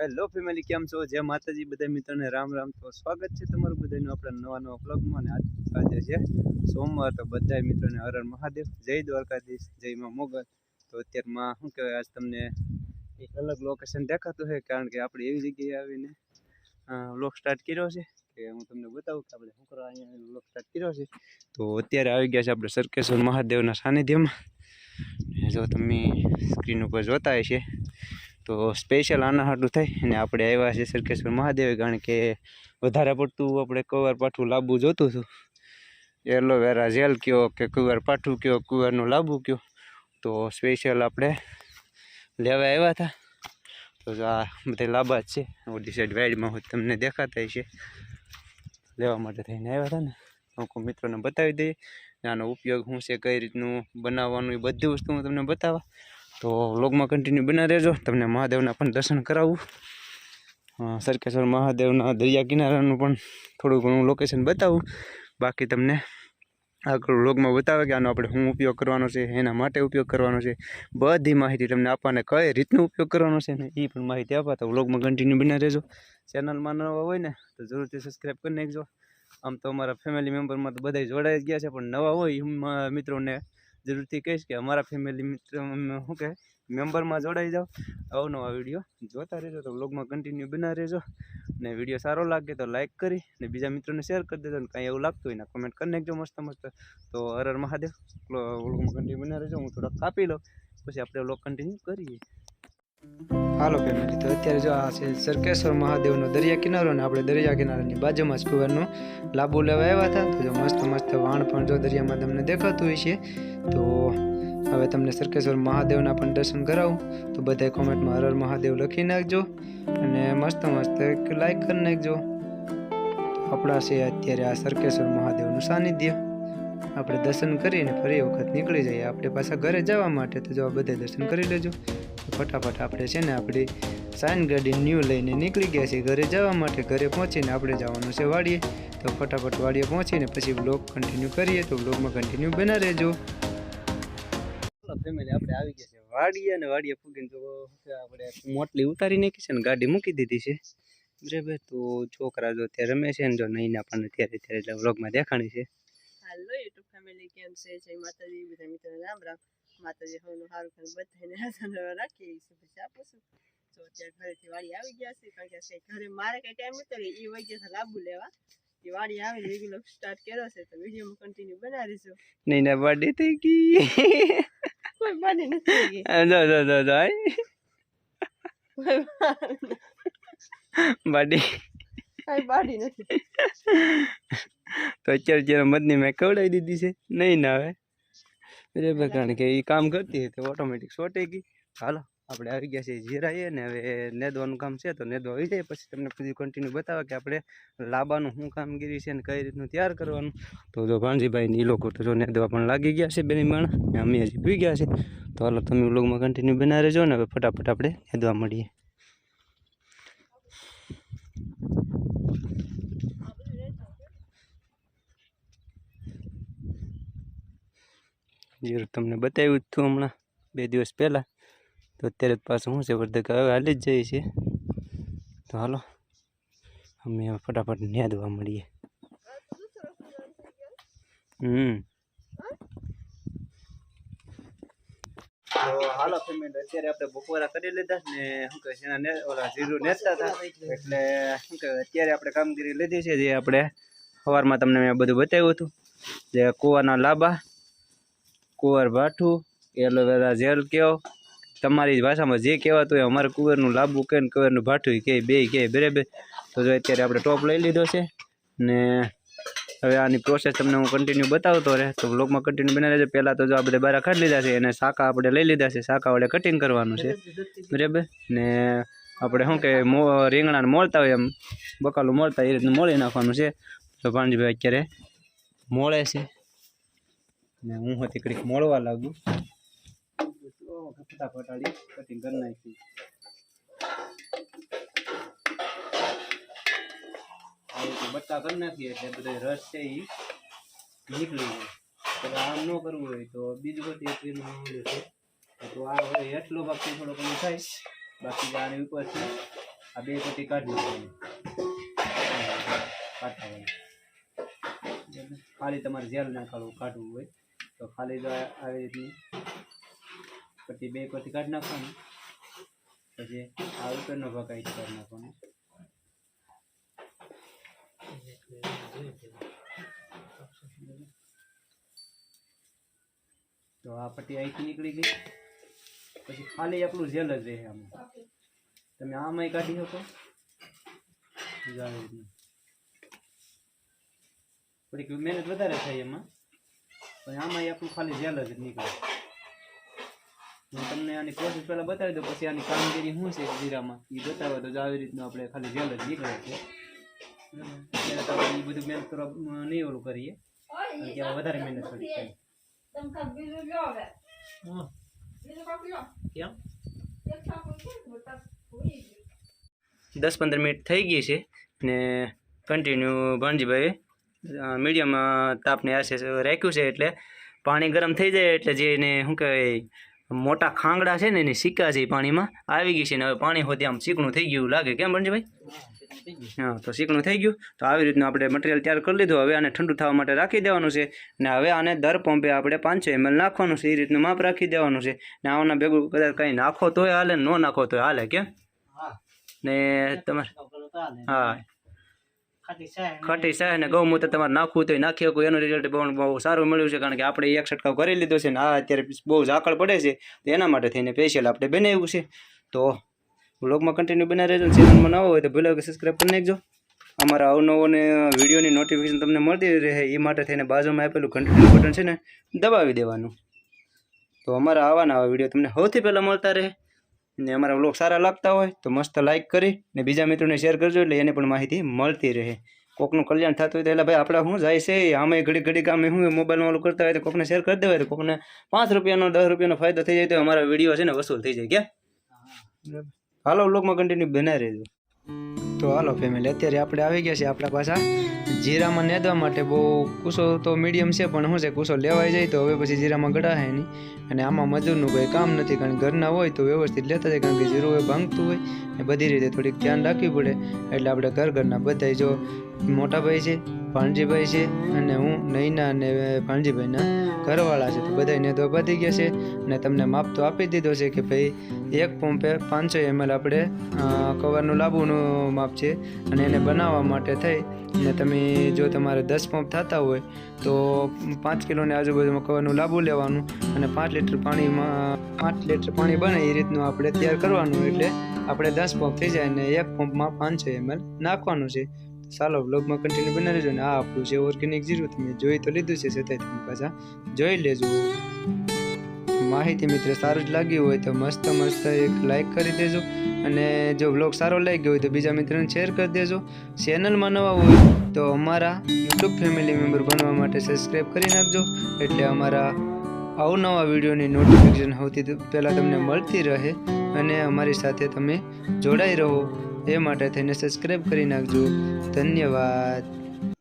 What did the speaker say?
Hello family કેમ છો? જય માતાજી, બધા મિત્રોને રામ રામ. તો સ્વાગત છે તમારું બધાનું આપણા નવા નવા બ્લોગમાં અને આજે છે સોમવાર. તો બધા મિત્રોને હર હર મહાદેવ, જય દ્વારકાધીશ, જય માં મોગલ. તો અત્યારમાં શું કહેવાય, આજ તમને એક અલગ લોકેશન દેખાતું છે કારણ કે આપણે એવી જગ્યાએ આવીને બ્લોગ સ્ટાર્ટ કર્યો છે. કે હું તમને બતાવું કે આપણે શું કરવા અહીંયા બ્લોગ સ્ટાર્ટ કર્યો છે. તો અત્યારે આવી ગયા છે આપણે સરકેશ્વર મહાદેવના સાનિધ્યમાં. જો તમે સ્ક્રીન ઉપર જોતા હશે તો સ્પેશિયલ આના હાટું થઈ અને આપણે આવ્યા છે સરકેશ્વર મહાદેવ, કારણ કે વધારે પડતું આપણે કુંવર પાઠું લાંબુ જોતું હતું. એલોવેરા જેલ કયો કે કુંવર પાઠું કયો, કુંવરનું લાંબુ કયો, તો સ્પેશિયલ આપણે લેવા આવ્યા હતા તો આ બધા લાંબા જ છે, ઓલી સાઈડ વાઇડમાં તમને દેખાતા છે લેવા માટે થઈને આવ્યા હતા ને. અમુક મિત્રોને બતાવી દઈએ, આનો ઉપયોગ શું છે, કઈ રીતનું બનાવવાનું એ બધી વસ્તુ હું તમને બતાવવા તો વ્લોગમાં કન્ટિન્યુ બના રહેજો. તમને મહાદેવના પણ દર્શન કરાવું. સરકેશ્વર મહાદેવના દરિયા કિનારાનું પણ થોડું ઘણું લોકેશન બતાવું. બાકી તમને આગળ વ્લોગમાં બતાવે કે આનો આપણે શું ઉપયોગ કરવાનો છે, એના માટે ઉપયોગ કરવાનો છે. બધી માહિતી તમને આપવાને કઈ રીતનો ઉપયોગ કરવાનો છે ને એ પણ માહિતી આપવા. તો વ્લોગમાં કન્ટિન્યુ બના રહેજો. ચેનલમાં નવા હોય ને તો જરૂરથી સબસ્ક્રાઈબ કરી નાખજો. આમ તો અમારા ફેમિલી મેમ્બરમાં તો બધા જોડાઈ ગયા છે, પણ નવા હોય મિત્રોને જરૂરથી કહીશ કે અમારા ફેમિલી મિત્ર શું કહે મેમ્બરમાં જોડાઈ જાઓ. અવનવા વીડિયો જોતા રહેજો તો વ્લોગમાં કન્ટિન્યુ બના રહેજો. ને વીડિયો સારો લાગે તો લાઇક કરી ને બીજા મિત્રોને શેર કરી દેજો ને કાંઈ એવું લાગતું હોય ને કમેન્ટ કરી નાખજો મસ્ત મસ્ત. તો હર હર મહાદેવ બ્લોગમાં કન્ટિન્યુ બના રહેજો, હું થોડોક કાપી લઉં, પછી આપણે બ્લોગ કન્ટિન્યુ કરીએ. હાલો ફેમિલી, તો અત્યારે જો આ છે સરકેશ્વર મહાદેવનો દરિયા કિનારો ને આપણે દરિયા કિનારાની બાજુમાં જ કુંવરનો લાંબુ લેવા આવ્યા હતા. તો જો મસ્ત મસ્ત વાણ પણ જો દરિયામાં તમને દેખાતું હોય છે તો હવે તમને સરકેશ્વર મહાદેવના પણ દર્શન કરાવું. તો બધાય કોમેન્ટમાં હર હર મહાદેવ લખી નાખજો અને મસ્ત મસ્ત એક લાઈક કરી નાખજો. આપણા છે અત્યારે આ સરકેશ્વર મહાદેવનું સાનિધ્ય. આપણે દર્શન કરીને ફરી વખત નીકળી જઈએ. આપણે પાછા ઘરે જવા માટે. તો જો આ બધા દર્શન કરી લેજો. ફટાફટ આપણે છે ને આપણી સાઈન ગાડી ન્યૂ લઈને નીકળી ગયા છીએ. ઘરે જવા માટે ઘરે પહોંચીને આપણે જવાનું છે વાડીએ. તો ફટાફટ વાડીએ પહોંચીને પછી બ્લોગ કન્ટિન્યુ કરીએ. તો બ્લોગમાં કન્ટિન્યુ બના રહેજો. ફેમિલી આપણે આવી ગયા છે વાડીએ અને વાડીએ ફૂગીને તો આપણે મોટલી ઉતારી નાખી છે ને ગાડી મૂકી દીધી છે. બરાબર તો છોકરા જો અત્યારે રમે છે ને જો નહીં પણ અત્યારે અત્યારે એટલે વ્લોગમાં દેખાણી છે. હાલો યુટ્યુબ ફેમિલી કેમ છે? જય માતાજી બધા મિત્રોને રામ રામ. માતાજી હવનું સારું કરીને બધાને હાજર રાખીએ એ શુભેચ્છા આપું છું તો અત્યારે ઘરેથી વાડી આવી ગયા છે કારણ કે છે ઘરે મારે કઈ ટાઈમ નતો એ વહી ગયા છે લાંબુ લેવા એ વાડી આવીને રેગ્યુલર સ્ટાર્ટ કર્યો છે તો વિડીયોમાં કન્ટિન્યુ બનાવીશું નહીં ના બર્થડે થઈ ગઈ કોઈ બની નથી ગઈ જો જો જો જો બર્થડે કઈ બાડી નથી તો અત્યારે જ્યારે મદની મેં કવડાવી દીધી છે નહીં ના આવે બરાબર કારણ કે એ કામ કરતી હતી ઓટોમેટિક સોટે ગઈ. હાલો, આપણે આવી ગયા છીએ જીરાઈએ ને હવે નેદવાનું કામ છે, તો નેદવા આવી જાય. પછી તમને પછી કન્ટિન્યુ બતાવે કે આપણે લાંબાનું શું કામગીરી છે ને કઈ રીતનું તૈયાર કરવાનું. તો જો ભાણજીભાઈ એ લોકો તો જો નેદવા પણ લાગી ગયા છે બેની માણ અમે હજી પી ગયા છે. તો હાલો, તમે વ્લોગમાં કન્ટિન્યુ બના રહેજો ને, હવે ફટાફટ આપણે નેદવા મળીએ. જે તમને બતાવ્યું જ હતું હમણાં, બે દિવસ પહેલાં. તો અત્યારે પાછું શું છે, વર્ધક હવે હાલી જ જઈએ છીએ તો હાલો, અમે ફટાફટ ન્યાદવા મળીએ. હમ. હાલો પેમેન્ટ અત્યારે આપણે બપોરા કરી લીધા ને શું કહે જીરું નેતા હતા. એટલે શું કહે, અત્યારે આપણે કામગીરી લીધી છે, જે આપણે સવારમાં તમને મેં બધું બતાવ્યું હતું. જે કૂવાના લાંબા કુંવર ભાઠું એલોવેરા જેલ કહો તમારી ભાષામાં જે કહેવાતું હોય અમારે કુંવરનું લાંબુ કહે ને કુંવરનું ભાઠું કહે બે કહે બરાબર. તો જો અત્યારે આપણે ટોપ લઈ લીધો છે ને હવે આની પ્રોસેસ તમને હું કન્ટિન્યુ બતાવતો રહે. તો બ્લોગમાં કન્ટિન્યુ બનાવી રહેજો. પહેલાં તો જો આ બધા બારા કાઢી લીધા છે અને શાકા આપણે લઈ લીધા છે. શાકા વડે કટિંગ કરવાનું છે. બરાબર? ને આપણે શું કે રીંગણાને મોળતા હોય એમ, બકાલું મોળતા એ રીતનું મોળી નાખવાનું છે. તો ભાણજીભાઈ અત્યારે મોળે છે. ને હું હતી કડીક મોળવા લાગુ. ફટાફટ આડી કટિંગ કરી નાખી. બટ્ટા કરી નાખીએ એટલે બધો રસ છે એ નીકળી જાય. તો આમ ન કરવું હોય તો બીજું બધી એક રીતનું છે તો. આ હવે એટલો ભાગ થોડો ઘણો થાય. બાકી જે આની ઉપરથી આ બે પટ્ટી કાઢી નાખવાની. કાઢવાની. ખાલી તમારે જેલ ના કાઢવું કાઢવું હોય. તો ખાલી જો આવી રીતની. પટ્ટી બે પરથી કાઢી નાખવાનું. પછી આ ઉપરનો ભાગ આવી કાઢી નાખવાનો. તો આ પટ્ટી અહીંથી નીકળી ગઈ. પછી ખાલી આપણું જેલ જ રહે આમાં. તમે આમાંય કાઢી શકો. થોડીક મહેનત વધારે થાય એમાં. પણ આમાં આપણું ખાલી જેલ જ નીકળે. હું તમને આની પ્રોસેસ પહેલાં બતાવી દઉં પછી આની કામગીરી શું છે જીરામાં એ બતાવે તો આવી રીતનું આપણે ખાલી જેલ જ નીકળે છે. તો એ બધું મહેનત કરવા નહીં ઓલું કરીએ. વધારે મહેનત કરી. કેમ. દસ પંદર મિનિટ થઈ ગઈ છે. ને કન્ટિન્યુ ભાણજીભાઈ મીડિયમ તાપને આશે રાખ્યું છે એટલે પાણી ગરમ થઈ જાય એટલે જે એને શું કહેવાય મોટા ખાંગડા છે ને એની સિક્કા છે પાણીમાં આવી ગઈ છે ને હવે પાણી હોતી આમ ચીકણું થઈ ગયું લાગે. કેમ ભાણજીભાઈ હા તો ચીકણું થઈ ગયું. તો આવી રીતનું આપણે મટીરિયલ તૈયાર કરી લીધું. હવે આને ઠંડુ થવા માટે રાખી દેવાનું છે ને હવે આને દર પંપે આપણે પાંચસો એમએલ નાખવાનું છે. એ રીતનું માપ રાખી દેવાનું છે. ને આના ભેગું કદાચ કંઈ નાખો તોય હાલે ને ન નાખો તોય હાલે. કેમ? ને તમારે હા. ખટી સાહેબ અને ગૌમૂત્ર તમારે નાખવું તો નાખી શકો એનું રિઝલ્ટ બહુ બહુ સારું મળ્યું છે કારણ કે આપણે એક છંટકાવ કરી લીધો છે ને આ અત્યારે બહુ ઝાકળ પડે છે તો એના માટે થઈને સ્પેશિયલ આપણે બનાવ્યું છે. તો બ્લોગમાં કન્ટિન્યુ બનાવી રહેજો ચેનલમાં ન હોય તો ભૂલો કે સબસ્ક્રાઈબ કરી નાખજો. અમારા અવનવો ને વિડીયોની નોટિફિકેશન તમને મળતી રહે એ માટે થઈને બાજુમાં આપેલું કન્ટિન્યુ બટન છે ને દબાવી દેવાનું. તો અમારા આવા વીડિયો તમને સૌથી પહેલાં મળતા રહે. ને અમારા વ્લોગ સારા લાગતા હોય તો મસ્ત લાઇક કરી ને બીજા મિત્રોને શેર કરજો એટલે એને પણ માહિતી મળતી રહે. કોકનું કલ્યાણ થતું હોય તો એટલે ભાઈ આપણે શું જાય છે? આમે ઘડી ઘડી કામે શું મોબાઈલમાં ઓલું કરતા હોય તો કોકને શેર કરી દેવાય. તો કોકને પાંચ રૂપિયાનો, દસ રૂપિયાનો ફાયદો થઈ જાય તો અમારા વીડિયો છે ને વસૂલ થઈ જાય. ક્યાં? હાલો, વ્લોગમાં કન્ટિન્યુ બનાવી રહેજો. તો હાલો ફેમિલી અત્યારે આપણે આવી ગયા છીએ આપણા પાછા. જીરામાં નેદવા માટે બહુ કુસો તો મીડિયમ છે, પણ શું છે કુસો લેવાઈ જાય તો હવે પછી જીરામાં ગળાશે નહીં. અને આમાં મજૂરનું કોઈ કામ નથી, કારણ કે ઘરના હોય તો વ્યવસ્થિત લેતા જાય, કારણ કે જીરું એ ભાંગતું હોય, ને બધી રીતે થોડીક ધ્યાન રાખવી પડે. એટલે આપણે ઘર ઘરના બધા જો મોટા ભાઈ છે, ભાણજીભાઈ છે, અને હું, નૈના અને ભાણજીભાઈના ઘરવાળા છે, તો બધાય નેદવા પતી ગયા છે. અને તમને માપ તો આપી દીધો છે કે ભાઈ, એક પંપે પાંચસો એમએલ આપણે કવરનું લાંબુનું માપ છે, અને એને બનાવવા માટે થઈ ને તમે જો તમારે દસ પંપ થતા હોય, તો પાંચ કિલોની આજુબાજુમાં કવરનું લાંબુ લેવાનું અને પાંચ લીટર પાણીમાં, પાંચ લીટર પાણી બને એ રીતનું આપણે તૈયાર કરવાનું. એટલે આપણે દસ પંપ થઈ જાય અને એક પંપમાં પાંચસો એમએલ નાખવાનું છે. ચાલો બ્લોગમાં કન્ટિન્યુ બનાવી લેજો ને આ આપણું છે ઓર્ગેનિક જીરું તમે જોઈ તો લીધું છે છતાંય પાછા જોઈ લેજો. માહિતી મિત્ર સારું જ લાગ્યું હોય તો મસ્ત મસ્ત એક લાઈક કરી દેજો. અને જો બ્લોગ સારો લાગ્યો હોય તો બીજા મિત્રોને શેર કરી દેજો. ચેનલમાં નવા હોય તો અમારા યુટ્યુબ ફેમિલી મેમ્બર બનવા માટે સબસ્ક્રાઈબ કરી નાખજો. એટલે અમારા અવનવા વિડીયોની નોટિફિકેશન સૌથી પહેલાં તમને મળતી રહે અને અમારી સાથે તમે જોડાઈ રહો. એ માટે થઈને સબસ્ક્રાઈબ કરી નાખજો. ધન્યવાદ.